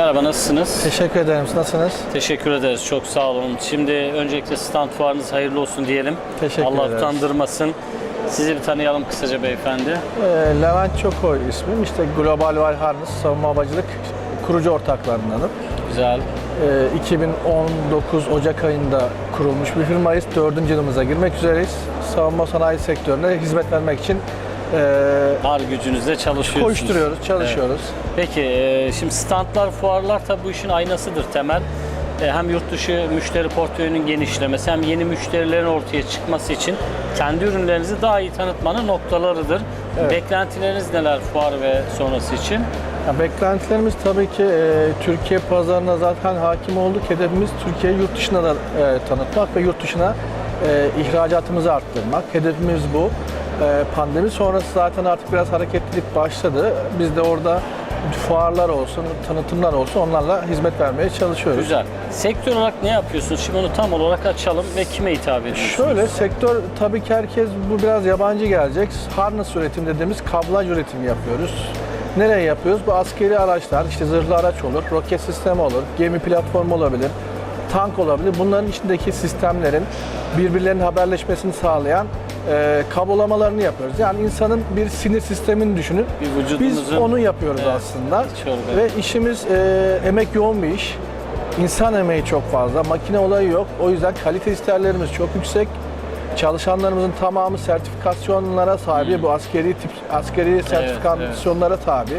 Merhaba nasılsınız? Teşekkür ederim. Nasılsınız? Teşekkür ederiz. Çok sağ olun. Şimdi öncelikle stand fuarınız hayırlı olsun diyelim. Teşekkür Allah ederiz. utandırmasın. Sizi bir tanıyalım kısaca beyefendi. Ee, Levent Çokoy ismim. İşte Global Wire Harness Savunma Havacılık kurucu ortaklarındanım. Güzel. Ee, 2019 Ocak ayında kurulmuş bir firmayız. Dördüncü yılımıza girmek üzereyiz. Savunma sanayi sektörüne hizmet vermek için e, Var gücünüzle çalışıyorsunuz. koşturuyoruz, çalışıyoruz. Peki e, şimdi standlar, fuarlar tabii bu işin aynasıdır temel. E, Hem yurt dışı müşteri portföyünün genişlemesi hem yeni müşterilerin ortaya çıkması için kendi ürünlerinizi daha iyi tanıtmanın noktalarıdır. Beklentileriniz neler fuar ve sonrası için? Ya beklentilerimiz tabii ki e, Türkiye pazarına zaten hakim olduk. Hedefimiz Türkiye'yi yurt dışına da e, tanıtmak ve yurt dışına e, ihracatımızı arttırmak. Hedefimiz bu. E, pandemi sonrası zaten artık biraz hareketlilik başladı. Biz de orada fuarlar olsun, tanıtımlar olsun onlarla hizmet vermeye çalışıyoruz. Güzel. Sektör olarak ne yapıyorsunuz? Şimdi onu tam olarak açalım ve kime hitap ediyorsunuz? Şöyle sektör tabii ki herkes bu biraz yabancı gelecek. Harness üretim dediğimiz kablaj üretimi yapıyoruz. Nereye yapıyoruz? Bu askeri araçlar, işte zırhlı araç olur, roket sistemi olur, gemi platformu olabilir, tank olabilir. Bunların içindeki sistemlerin birbirlerinin haberleşmesini sağlayan e, kablolamalarını yapıyoruz. Yani insanın bir sinir sistemini düşünün. Bir. Biz onu yapıyoruz Evet. aslında. Ve işimiz e, emek yoğun bir iş. İnsan emeği çok fazla, makine olayı yok. O yüzden kalite isterlerimiz çok yüksek. Çalışanlarımızın tamamı sertifikasyonlara tabi. Bu askeri tip askeri sertifikasyonlara tabi.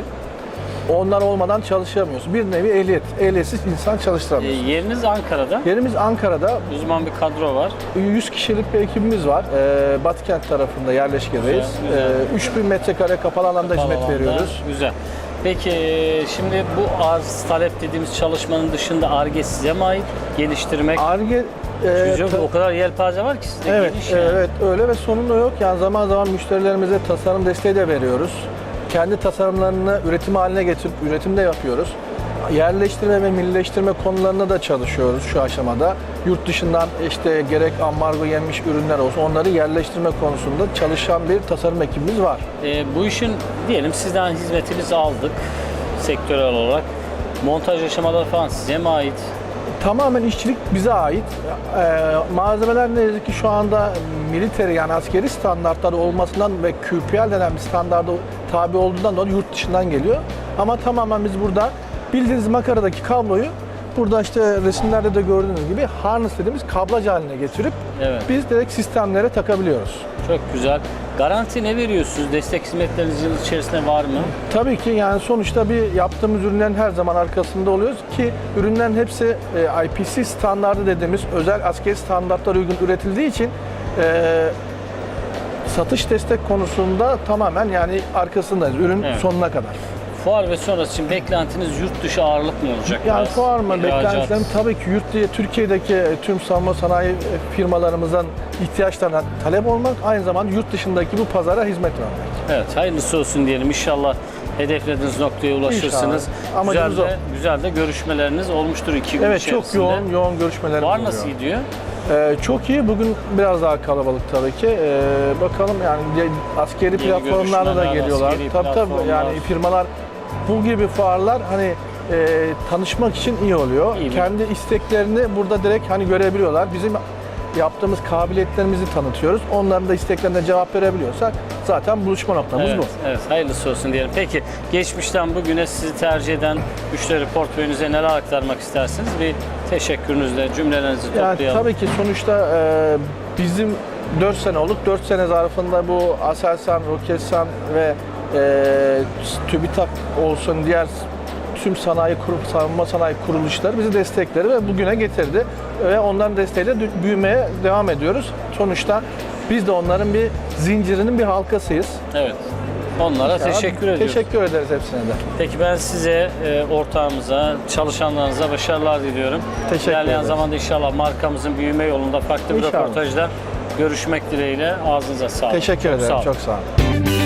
Onlar olmadan çalışamıyoruz. Bir nevi ehliyet. Ehliyetsiz insan E, çalıştıramıyoruz. yeriniz Ankara'da. Yerimiz Ankara'da. Uzman bir kadro var. 100 kişilik bir ekibimiz var. Ee, Batıkent tarafında yerleşkedeyiz. Güzel, güzel. Ee, 3000 metrekare kapalı alanda hizmet Alanda. veriyoruz. Güzel. Peki e, şimdi bu arz talep dediğimiz çalışmanın dışında ARGE size mi ait? Geliştirmek. Arge e, ta- o kadar yelpaze var ki sizde Evet, geniş yani. evet öyle ve sonunda yok. Yani zaman zaman müşterilerimize tasarım desteği de veriyoruz. Kendi tasarımlarını üretim haline getirip üretimde yapıyoruz. Yerleştirme ve millileştirme konularında da çalışıyoruz şu aşamada. Yurt dışından işte gerek ambargo yenmiş ürünler olsun onları yerleştirme konusunda çalışan bir tasarım ekibimiz var. E, bu işin diyelim sizden hizmetinizi aldık sektörel olarak. Montaj aşamaları falan size mi ait? Tamamen işçilik bize ait. Ee, malzemeler ne yazık ki şu anda military yani askeri standartları olmasından ve QPL denen bir standarda tabi olduğundan dolayı yurt dışından geliyor. Ama tamamen biz burada bildiğiniz makaradaki kabloyu burada işte resimlerde de gördüğünüz gibi harness dediğimiz kablaj haline getirip Evet. biz direkt sistemlere takabiliyoruz. Çok güzel. Garanti ne veriyorsunuz? Destek hizmetleriniz yıl içerisinde var mı? Tabii ki yani sonuçta bir yaptığımız ürünlerin her zaman arkasında oluyoruz ki ürünlerin hepsi e, IPC standardı dediğimiz özel askeri standartlara uygun üretildiği için e, satış destek konusunda tamamen yani arkasındayız ürün Evet. sonuna kadar. Fuar ve sonrası için beklentiniz yurt dışı ağırlık mı olacak? Yani biraz? fuar mı İhracat. beklentilerim tabii ki yurt dışı Türkiye'deki e, tüm savunma sanayi firmalarımızın ihtiyaçlarına talep olmak aynı zamanda yurt dışındaki bu pazara hizmet vermek. Evet, hayırlısı olsun diyelim. İnşallah hedeflediğiniz noktaya ulaşırsınız. İnşallah. Amacımız güzel de, o. güzel de görüşmeleriniz olmuştur iki gün Evet içerisinde. çok yoğun yoğun görüşmelerimiz Var oluyor. nasıl gidiyor? Ee, çok iyi. Bugün biraz daha kalabalık tabii ki. Ee, bakalım yani askeri platformlarda da geliyorlar. Tabii tabii yani firmalar bu gibi fuarlar hani e, tanışmak için iyi oluyor. İyi? Kendi isteklerini burada direkt hani görebiliyorlar. Bizim yaptığımız kabiliyetlerimizi tanıtıyoruz. Onların da isteklerine cevap verebiliyorsak zaten buluşma noktamız Evet, bu. evet, hayırlısı olsun diyelim. Peki, geçmişten bugüne sizi tercih eden müşteri portföyünüze neler aktarmak istersiniz? Bir teşekkürünüzle cümlelerinizi Yani toplayalım. tabii ki sonuçta e, bizim 4 sene olduk. 4 sene zarfında bu Aselsan, Roketsan ve e, TÜBİTAK olsun diğer tüm sanayi kurum, savunma sanayi kuruluşları bizi destekledi ve bugüne getirdi. Ve onların desteğiyle büyümeye devam ediyoruz. Sonuçta biz de onların bir zincirinin bir halkasıyız. Evet. Onlara teşekkür ediyoruz. Teşekkür ederiz hepsine de. Peki ben size, e, ortağımıza, çalışanlarınıza başarılar diliyorum. Teşekkür İlerleyen ederiz. zamanda inşallah markamızın büyüme yolunda farklı bir İnşallah. röportajda görüşmek dileğiyle. Ağzınıza sağlık. Teşekkür Çok ederim. sağ olun. Çok sağ olun.